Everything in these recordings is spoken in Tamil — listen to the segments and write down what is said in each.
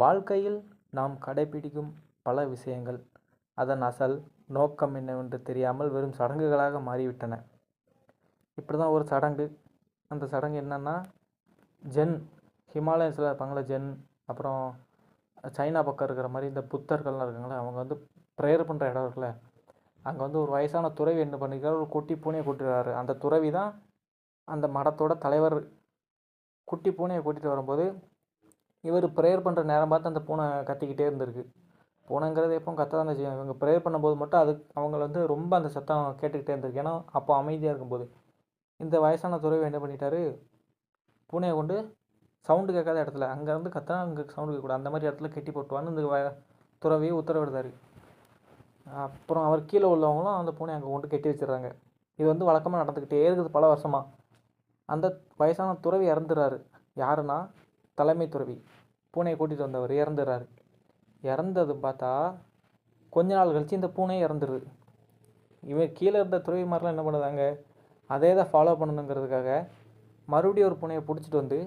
வாழ்க்கையில் நாம் கடைப்பிடிக்கும் பல விஷயங்கள். அதன் அசல் நோக்கம் என்னவென்று தெரியாமல் வெறும் சடங்குகளாக மாறிவிட்டன. இப்படி தான் ஒரு சடங்கு. அந்த சடங்கு என்னென்னா ஜென் ஹிமாலயஸில் இருப்பாங்களே ஜென் அப்புறம் சைனா பக்கம் இருக்கிற மாதிரி இந்த புத்தர்கள்லாம் இருக்காங்களே அவங்க வந்து ப்ரேயர் பண்ணுற இடம் இருக்குல்ல அங்கே வந்து ஒரு வயசான துறவி என்ன பண்ணிக்கிறார் ஒரு குட்டி பூனையை கூட்டிட்டு அந்த துறவி தான் அந்த மடத்தோட தலைவர். குட்டி பூனையை கூட்டிகிட்டு வரும்போது இவர் ப்ரேயர் பண்ணுற நேரம் பார்த்து அந்த பூனை கத்திக்கிட்டே இருந்திருக்கு. பூனைங்கிறது எப்போ கத்த தான் செய்யும். இவங்க ப்ரேயர் பண்ணும்போது மட்டும் அது அவங்கள வந்து ரொம்ப அந்த சத்தம் கேட்டுக்கிட்டே இருந்திருக்கு. ஏன்னா அப்போ அமைதியாக இருக்கும்போது. இந்த வயசான துறவி என்ன பண்ணிட்டாரு? பூனையை கொண்டு சவுண்டு கேட்காத இடத்துல அங்கேருந்து கத்தினா அங்கே சவுண்டு கேட்கக்கூடாது. அந்த மாதிரி இடத்துல கெட்டி போட்டுவான்னு இந்த வ துறவியை உத்தரவிடுதாரு. அப்புறம் அவர் கீழே உள்ளவங்களும் அந்த பூனையை அங்கே கொண்டு கட்டி வச்சிடுறாங்க. இது வந்து வழக்கமாக நடந்துக்கிட்டே இருக்குது பல வருஷமாக அந்த வயசான துறவி இறந்துடுறாரு. யாருன்னா தலைமை துறவி பூனையை கூட்டிகிட்டு வந்தவர் இறந்துடுறாரு இறந்தது பார்த்தா கொஞ்ச நாள் கழித்து இந்த பூனை இறந்துடுது இவன் கீழே இருந்த துறவி மாதிரிலாம் என்ன பண்ணுதாங்க? அதே தான் ஃபாலோ பண்ணணுங்கிறதுக்காக மறுபடியும் ஒரு பூனையை பிடிச்சிட்டு வந்து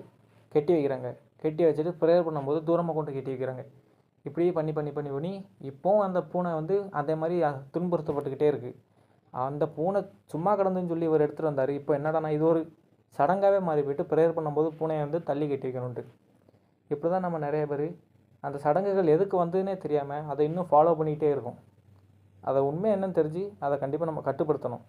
கட்டி வைக்கிறாங்க. கட்டி வச்சுட்டு ப்ரேயர் பண்ணும்போது தூரமாக கொண்டு கட்டி வைக்கிறாங்க. இப்படியே பண்ணி பண்ணி பண்ணி பண்ணி இப்போவும் அந்த பூனை வந்து அதே மாதிரி துன்புறுத்தப்பட்டுக்கிட்டே இருக்குது அந்த பூனை சும்மா கிடந்துன்னு சொல்லி இவர் எடுத்துகிட்டு வந்தார். இப்போ என்னடானா இது ஒரு சடங்காகவே மாறி போயிட்டு ப்ரேயர் பண்ணும்போது பூனையை வந்து தள்ளி கட்டி வைக்கணுன்ட்டு இப்படி தான் நம்ம நிறைய பேர் அந்த சடங்குகள் எதுக்கு வந்ததுன்னே தெரியாமல் அதை இன்னும் ஃபாலோ பண்ணிக்கிட்டே இருக்கும். அதை உண்மை என்னன்னு தெரிஞ்சு அதை கண்டிப்பாக நம்ம கட்டுப்படுத்தணும்.